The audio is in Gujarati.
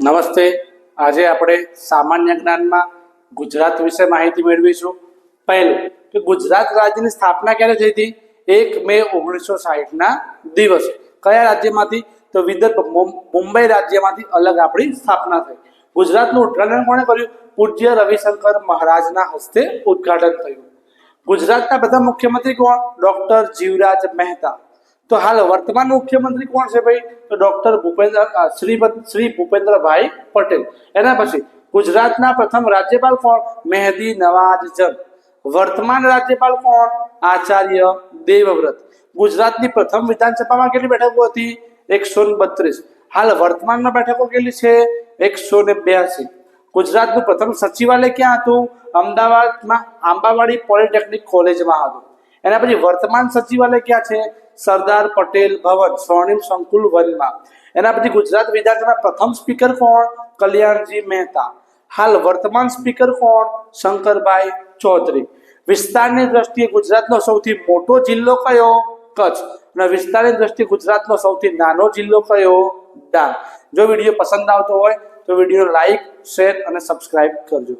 નમસ્તે. આજે આપણે સામાન્ય જ્ઞાનમાં ગુજરાત વિશે માહિતી મેળવીશું. પહેલું, કે ગુજરાત રાજ્યની સ્થાપના ક્યારે થઈ હતી? એક મે ઓગણીસો સાહીઠના દિવસે. કયા રાજ્યમાંથી? તો વિદર્ભ મુંબઈ રાજ્યમાંથી અલગ આપણી સ્થાપના થઈ. ગુજરાતનું ઉદ્ઘાટન કોણે કર્યું? પૂજ્ય રવિશંકર મહારાજના હસ્તે ઉદ્ઘાટન થયું. ગુજરાતના પ્રથમ મુખ્યમંત્રી કોણ? ડોક્ટર જીવરાજ મહેતા. તો હાલ વર્તમાન મુખ્યમંત્રી કોણ છે ભાઈ? તો ડોક્ટર ભૂપેન્દ્ર શ્રી શ્રી ભૂપેન્દ્રભાઈ પટેલ. એના પછી ગુજરાતના પ્રથમ રાજ્યપાલ કોણ? મહેદી નવાજ જંગ વર્તમાન રાજ્યપાલ કોણ? આચાર્ય દેવવ્રત. ગુજરાતની પ્રથમ વિધાનસભામાં કેટલી બેઠકો હતી? એકસો બત્રીસ. હાલ વર્તમાનમાં બેઠકો કેટલી છે? એકસો ને બ્યાસી. ગુજરાતનું પ્રથમ સચિવાલય ક્યાં હતું? અમદાવાદમાં આંબાવાડી પોલિટેકનિક કોલેજમાં હતું. એના પછી વર્તમાન સચિવાલય ક્યાં છે? સરદાર પટેલ ભવન, સ્વર્ણિમ સંકુલ વનમાં. એના પછી ગુજરાત વિધાનસભા પ્રથમ સ્પીકર કોણ? કલ્યાણજી મહેતા. હાલ વર્તમાન સ્પીકર કોણ? શંકરભાઈ ચૌધરી. વિસ્તારની દ્રષ્ટિએ ગુજરાતનો સૌથી મોટો જિલ્લો કયો? કચ્છ. અને વિસ્તારની દ્રષ્ટિએ ગુજરાતનો સૌથી નાનો જિલ્લો કયો? ડાંગ. જો વીડિયો પસંદ આવતો હોય તો વીડિયો લાઈક, શેર અને સબસ્ક્રાઈબ કરજો.